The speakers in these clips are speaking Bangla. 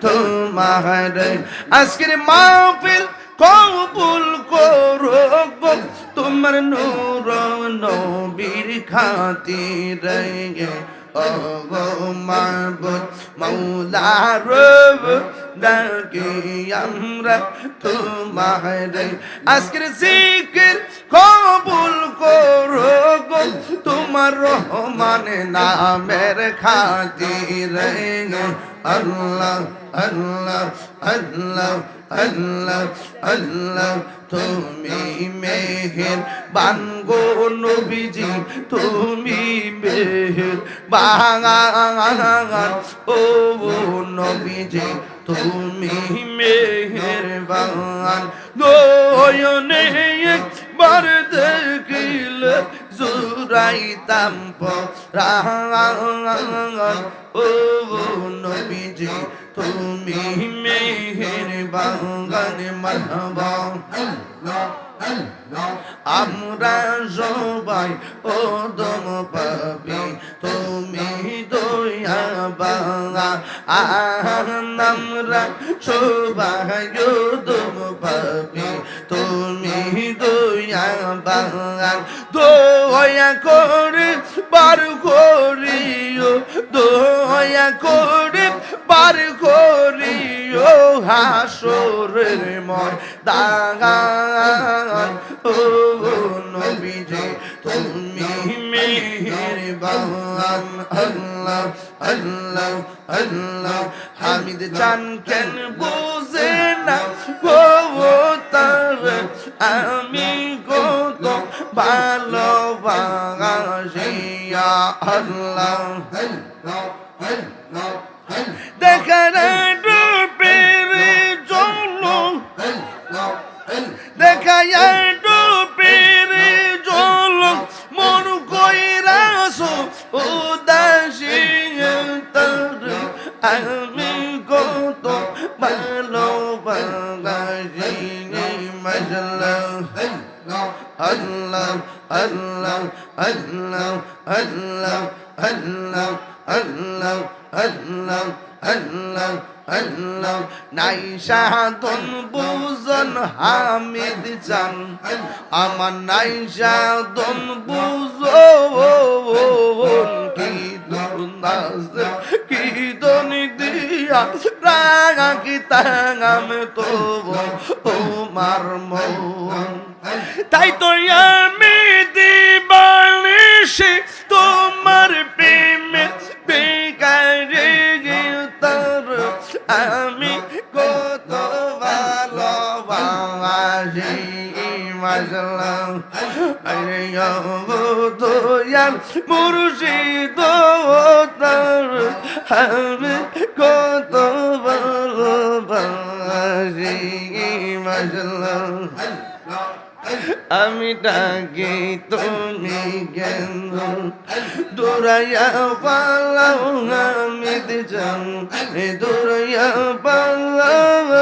তোমার আজকের মাহফিল কবুল করো গো তোমার নূর নবীর খাতির। গে ও গো মাহবুব, মৌলা রব, ডাকি আমরা তোমার। আজকের জিকির কবুল করো গো তোমার রহমান নামের খাতির। আল্লাহ আল্লাহ আল্লাহ আল্লাহ আল্লাহ, তুমি মেহের বানগো নবীজি, তুমি মেহের বাঙান ও নবীজি, তুমি মেহের বাঙান দয়নে জুরাইতাম পরাণ ও নবীজি, তুমি মেহের বাগান মারহাবা আমরা সবাই ও দম পাবি তুমি দয়া বাঙা আমরা সবাই ও দম পাবি তুমি দয়া বাঙা দয়া করে, বার করিও, দয়া করে, বার করিও হাসরের ময়দান। ও নবীজি, তুমি মেহেরবান। আল্লাহ আল্লাহ আল্লাহ, হামিদ চান কেন বুঝে না? গো তার আমি কত ভালোবাসিয়া আল্লাহ দেখার ডুবের জন্য দেখায় ডুবের জল মন কইরাস উদাসী তার আমি কত ভালোবাসি মজলা আল্লাহ আল্লাহ আল্লাহ আল্লাহ আল্লাহ আল্লাহ আল্লাহ আল্লাহ আল্লাহ। নাই সাধন বুজন হামিদ চান আমার নাই সাধন বুজন। কি দুনাস কি দনি দিয়া রাগা কি তাঙাম তো ও মার মন। তাই তো আমি দিবানিসে তোমার প্রেমে বেকারে তার আমি কত ভালোবাসি মাসাল্লাহ আরে দয়াল মুর্শিদ তার আমি কত ভালোবাসি মাসাল্লাহ আমি ডাকি, তুমি গেন্দ দূরাইয়া পালাও, আমি দিজাম দূরাইয়া পালাও,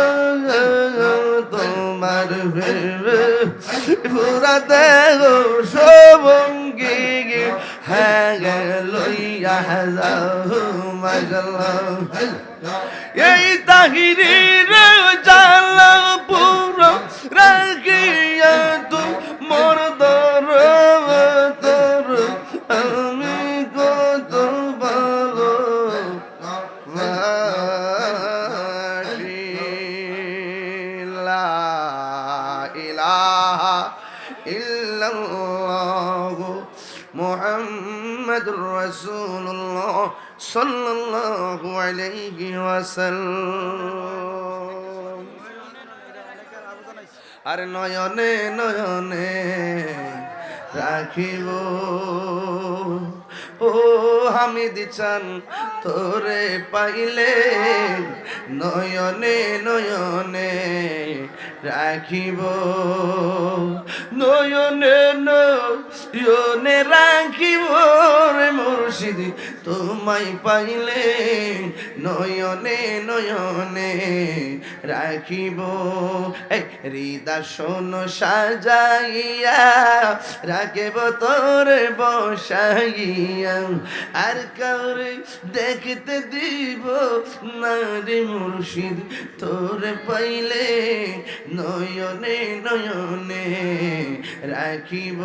তোমার ভেবে। ফুরাতে গো সবঙ্গি হ্যাঁ লইয়া যাও মাগল এই তাহিরি জালাপুর মুহাম্মাদুর রাসূলুল্লাহ সাল্লাল্লাহু আলাইহি ওয়াসাল্লাম। আর নয়নে নয়নে রাখিব। ও হামিদ চান তোরে পাইলে নয়নে নয়নে রাখিব। নয়নে ইয়নে রাখিব মুর্শিদি তোমায় পাইলে নয়নে নয়নে রাখিব। এই হৃদয় সাজাইয়া রাখিব তোর বসাইয়া। আর কাউরে দেখতে দিব না রে মুর্শিদ, তোর পাইলে নয়নে নয়নে রাখিব।